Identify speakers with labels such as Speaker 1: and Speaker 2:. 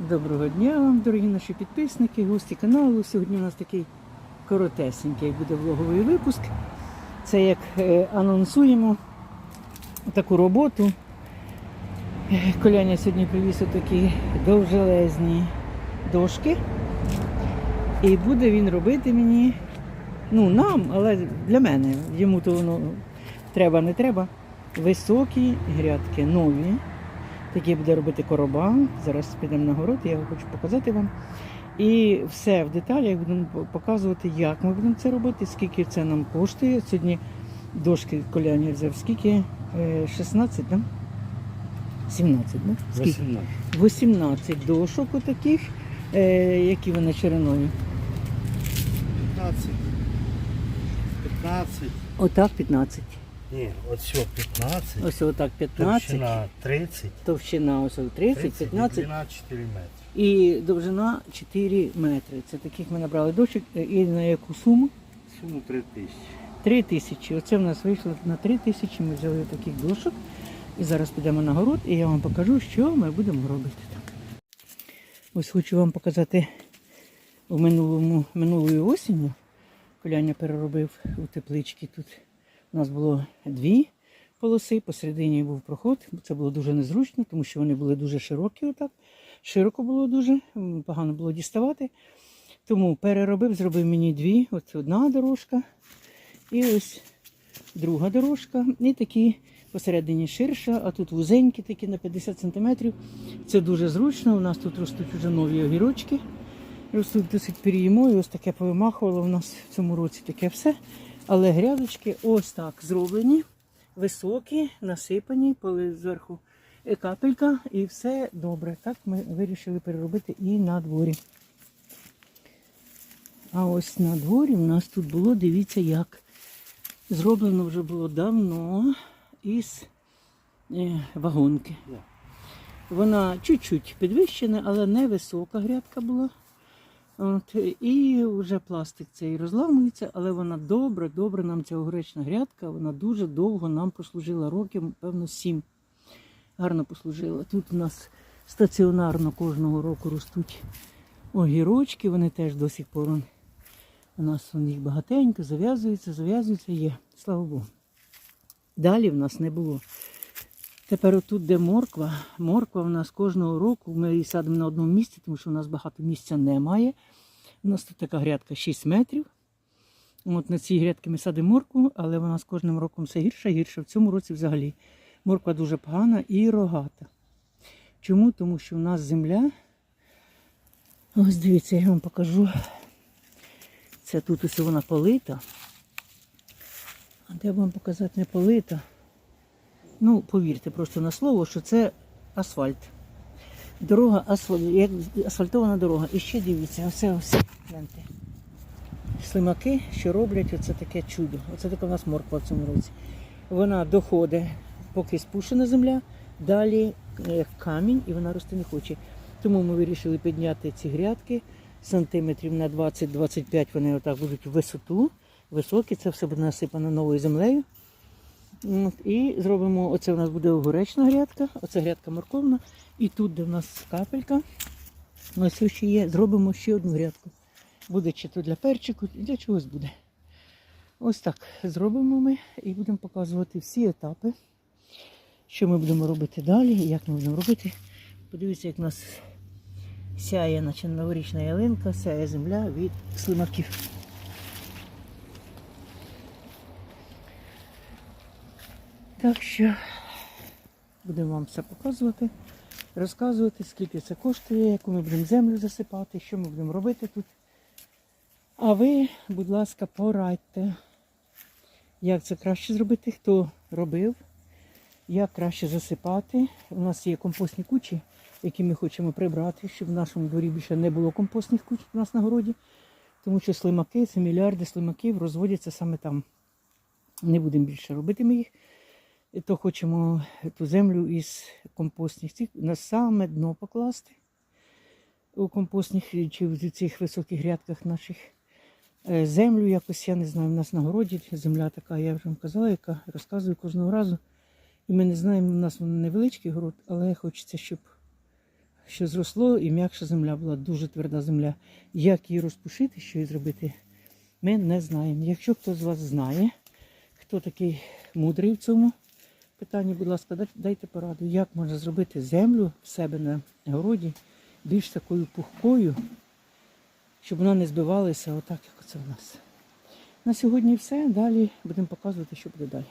Speaker 1: Доброго дня вам, дорогі наші підписники, гості каналу. Сьогодні у нас такий коротесенький буде влоговий випуск. Це як е, анонсуємо таку роботу. Коляня сьогодні привіз такі довжелезні дошки. І буде він робити мені, ну нам, але для мене. Йому то воно треба, не треба. Високі грядки нові. Такі буде робити короба. Зараз підемо на город, я його хочу показати вам. І все в деталях будемо показувати, як ми будемо це робити, скільки це нам коштує. Сьогодні дошки коляня взяв, скільки? Е, 16, да? 17, да? Скільки?
Speaker 2: 18.
Speaker 1: 18 дошок отаких, е, які вони шириною.
Speaker 2: 15. 15.
Speaker 1: Отак 15.
Speaker 2: Ні, що 15.
Speaker 1: Ось отак 15.
Speaker 2: Товщина 30.
Speaker 1: Товщина ось 30, 15
Speaker 2: Длина 4 метри.
Speaker 1: і довжина 4 метри. Це таких ми набрали дощок. Е, І на яку суму?
Speaker 2: Суму 3 тисячі.
Speaker 1: 3 тисячі. Оце в нас вийшло на 3 тисячі. Ми взяли таких дошок. І зараз підемо на город, і я вам покажу, що ми будемо робити там. Ось хочу вам показати в минулому, минулої осінню. Коляня переробив у теплички. Тут у нас було дві полоси, посередині був проход. Це було дуже незручно, тому що вони були дуже широкі. Отак. Широко було дуже, погано було діставати. Тому переробив, зробив мені дві. Ось одна дорожка і ось друга дорожка. І такі посередині ширша, а тут вузенькі такі на 50 см. Це дуже зручно. У нас тут ростуть вже нові огірочки. Ростуть досить переїмо, і ось таке повимахувало в нас в цьому році таке все. Але грядочки ось так зроблені, високі, насипані, поли зверху е, капелька, і все добре. Так ми вирішили переробити і на дворі. А ось на дворі у нас тут було, дивіться, як зроблено вже було давно із е, вагонки. Вона чуть-чуть підвищена, але не висока грядка була. От, і вже пластик цей розламується, але вона добре, добре нам ця огуречна грядка, вона дуже довго нам послужила років, певно, сім. Гарно послужила. Тут у нас стаціонарно кожного року ростуть огірочки, вони теж до сих пор. У нас он їх багатенько, зав'язуються, зав'язуються, є. Слава Богу. Далі в нас не було. Тепер отут, де морква, морква в нас кожного року, ми її садимо на одному місці, тому що у нас багато місця немає. У нас тут така грядка 6 метрів. От на цій грядці ми садимо моркву, але вона з кожним роком все гірше і гірше. В цьому році взагалі морква дуже погана і рогата. Чому? Тому що у нас земля. Ось дивіться, я вам покажу. Це тут ось вона полита. А де вам показати не полита? Ну, повірте просто на слово, що це асфальт. Дорога асфальт, асфальтована дорога. І ще дивіться, оце ось. Гляньте. Слимаки, що роблять, оце таке чудо. Оце така у нас морква в цьому році. Вона доходить, поки спущена земля, далі е, камінь і вона рости не хоче. Тому ми вирішили підняти ці грядки сантиметрів на 20-25 вони отак будуть в висоту, високі, це все буде насипано новою землею. І зробимо, оце у нас буде огуречна грядка, оце грядка морковна. І тут, де в нас капелька, ось ще є, зробимо ще одну грядку. Буде чи то для перчику, для чогось буде. Ось так зробимо ми і будемо показувати всі етапи, що ми будемо робити далі, як ми будемо робити. Подивіться, як у нас сяє наче новорічна ялинка, сяє земля від слимаків. Так що будемо вам все показувати, розказувати, скільки це коштує, яку ми будемо землю засипати, що ми будемо робити тут. А ви, будь ласка, порадьте, як це краще зробити, хто робив, як краще засипати. У нас є компостні кучі, які ми хочемо прибрати, щоб в нашому дворі більше не було компостних куч у нас на городі. Тому що слимаки, це мільярди слимаків розводяться саме там. Не будемо більше робити ми їх. То хочемо ту землю із компостних цих на саме дно покласти у компостних чи в цих високих грядках наших. Е, Землю якось, я не знаю, у нас на городі земля така, я вже вам казала, яка розказую кожного разу. І ми не знаємо, у нас невеличкий город, але хочеться, щоб що зросло, і м'якша земля була дуже тверда земля. Як її розпушити, що її зробити, ми не знаємо. Якщо хто з вас знає, хто такий мудрий в цьому питанні, будь ласка, дайте пораду, як можна зробити землю в себе на городі більш такою пухкою, щоб вона не збивалася отак, як оце в нас. На сьогодні все. Далі будемо показувати, що буде далі.